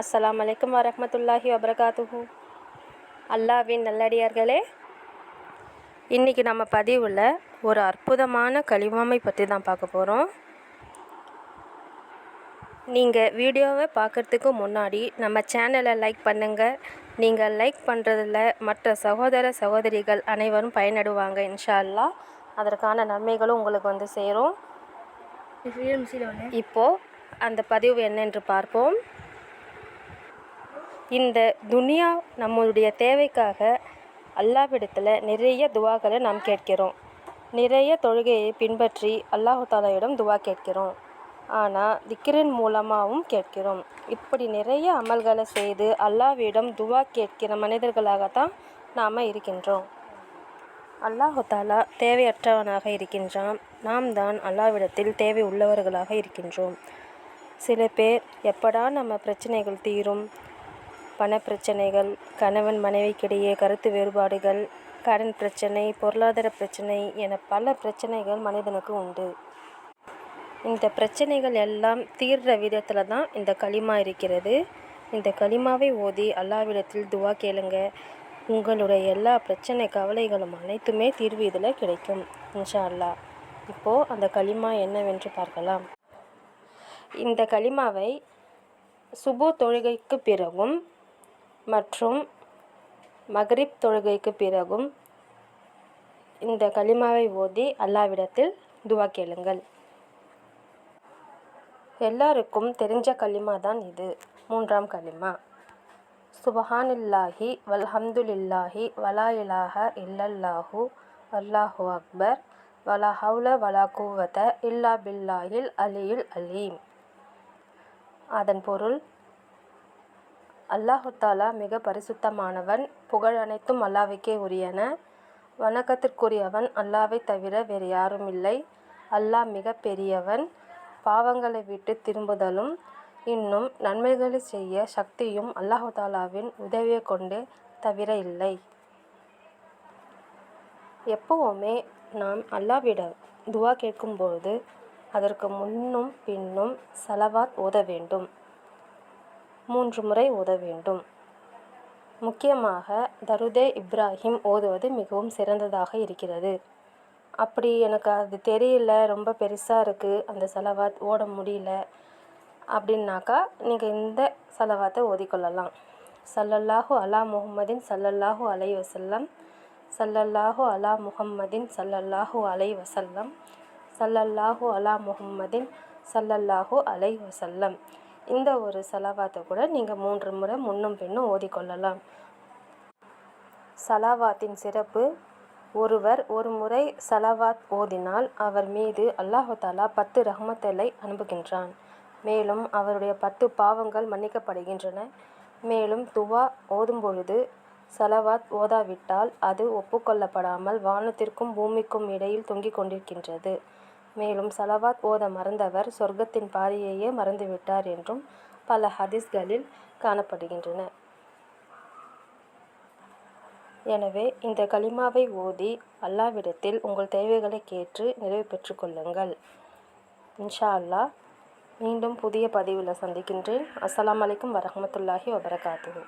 அஸ்ஸலாமு அலைக்கும் வரஹ்மத்துல்லாஹி வபரகாத்துஹு. அல்லாவின் நல்லடியார்களே இன்றைக்கி நம்ம பதிவில் ஒரு அற்புதமான கலிமாமை பற்றி தான் பார்க்க போகிறோம் நீங்கள் வீடியோவை பார்க்குறதுக்கு முன்னாடி நம்ம சேனலை லைக் பண்ணுங்கள் நீங்கள் லைக் பண்ணுறதுல மற்ற சகோதர சகோதரிகள் அனைவரும் பயனடைவாங்க இன்ஷா அல்லாஹ் அதற்கான நன்மைகளும் உங்களுக்கு வந்து சேரும். இப்போது அந்த பதிவு என்னென்று பார்ப்போம். இந்த துனியா நம்மளுடைய தேவைக்காக அல்லாவிடத்தில் நிறைய துவாக்களை நாம் கேட்கிறோம். நிறைய தொழுகையை பின்பற்றி அல்லாஹு தாலாவிடம் துவா கேட்கிறோம். ஆனால் திக்கிரன் மூலமாகவும் கேட்கிறோம். இப்படி நிறைய அமல்களை செய்து அல்லாவிடம் துவா கேட்கிற மனிதர்களாகத்தான் நாம் இருக்கின்றோம். அல்லாஹு தாலா தேவையற்றவனாக இருக்கின்றான். நாம் தான் அல்லாவிடத்தில் தேவை உள்ளவர்களாக இருக்கின்றோம். சில பேர் எப்படா நம்ம பிரச்சனைகள் தீரும்? பணப்பிரச்சனைகள் கணவன் மனைவிக்கிடையே கருத்து வேறுபாடுகள் கடன் பிரச்சனை பொருளாதார பிரச்சனை என பல பிரச்சனைகள் மனிதனுக்கு உண்டு. இந்த பிரச்சனைகள் எல்லாம் தீர்ற விதத்தில் தான் இந்த களிமா இருக்கிறது. இந்த களிமாவை ஓதி அல்லாவிடத்தில் துவா கேளுங்க. உங்களுடைய எல்லா பிரச்சனை கவலைகளும் அனைத்துமே தீர்வு இதில் கிடைக்கும். இன்ஷா அல்லா இப்போது அந்த களிமா என்னவென்று பார்க்கலாம். இந்த களிமாவை சுபு தொழுகைக்கு பிறகும் மற்றும் மக்ரிப் தொழுகைக்கு பிறகும் இந்த களிமாவை ஓதி அல்லாவிடத்தில் துவா கேளுங்கள். எல்லாருக்கும் தெரிஞ்ச களிமா தான் இது. மூன்றாம் களிமா. சுபஹானில்லாஹி வல்ஹம்துலில்லாஹி வலா இலாஹ இல்லல்லாஹு அல்லாஹு அக்பர். வலா ஹவுல வலா கூவத இல்லா பில்லாஹில் அலியுல் அலீம். அதன் பொருள் அல்லாஹு தாலா மிக பரிசுத்தமானவன். புகழ் அனைத்தும் அல்லாவுக்கே உரியன. வணக்கத்திற்குரியவன் அல்லாவை தவிர வேறு யாரும் இல்லை. அல்லாஹ் மிக பெரியவன். பாவங்களை விட்டு திரும்புதலும் இன்னும் நன்மைகளை செய்ய சக்தியும் அல்லாஹு தாலாவின் உதவியை கொண்டு தவிர இல்லை. எப்போவுமே நாம் அல்லாவிடம் துவா கேட்கும்பொழுது அதற்கு முன்னும் பின்னும் சலவாத் ஓத வேண்டும். மூன்று முறை ஓத வேண்டும். முக்கியமாக தருதே இப்ராஹிம் ஓதுவது மிகவும் சிறந்ததாக இருக்கிறது. அப்படி எனக்கு அது தெரியல ரொம்ப பெருசாக இருக்குது அந்த செலவாத் ஓட முடியல அப்படின்னாக்கா நீங்கள் இந்த செலவாத்தை ஓதிக்கொள்ளலாம். சல்லல்லாஹு அலா முகமதின் சல்லல்லாஹு அலை வசல்லம் சல்லல்லாஹு அலா முகம்மதின் சல்லல்லாஹு அலை வசல்லம் சல்லல்லாஹு அலா முகம்மதின் சல்லல்லாஹு அலை வசல்லம் இந்த ஒரு செலவாத்தை கூட நீங்கள் மூன்று முறை முன்னும் பின்னும் ஓதிக்கொள்ளலாம். சலாவாத்தின் சிறப்பு ஒருவர் ஒரு முறை சலவாத் ஓதினால் அவர் மீது அல்லாஹு தாலா பத்து ரஹ்மத்தலை அனுப்புகின்றான். மேலும் அவருடைய பத்து பாவங்கள் மன்னிக்கப்படுகின்றன. மேலும் துவா ஓதும் பொழுது சலவாத் ஓதாவிட்டால் அது ஒப்புக்கொள்ளப்படாமல் வானத்திற்கும் பூமிக்கும் இடையில் தொங்கிக் கொண்டிருக்கின்றது. மேலும் சலவாத் ஓத மறந்தவர் சொர்க்கத்தின் பாதையையே மறந்துவிட்டார் என்றும் பல ஹதீஸ்களில் காணப்படுகின்றன. எனவே இந்த களிமாவை ஓதி அல்லாவிடத்தில் உங்கள் தேவைகளை கேட்டு நிறைவு பெற்றுக்கொள்ளுங்கள் இன்ஷா அல்லாஹ் மீண்டும் புதிய பதிவில் சந்திக்கின்றேன். அஸ்லாம் வலைக்கம் வரமத்துல்லாஹி வபரகாத்து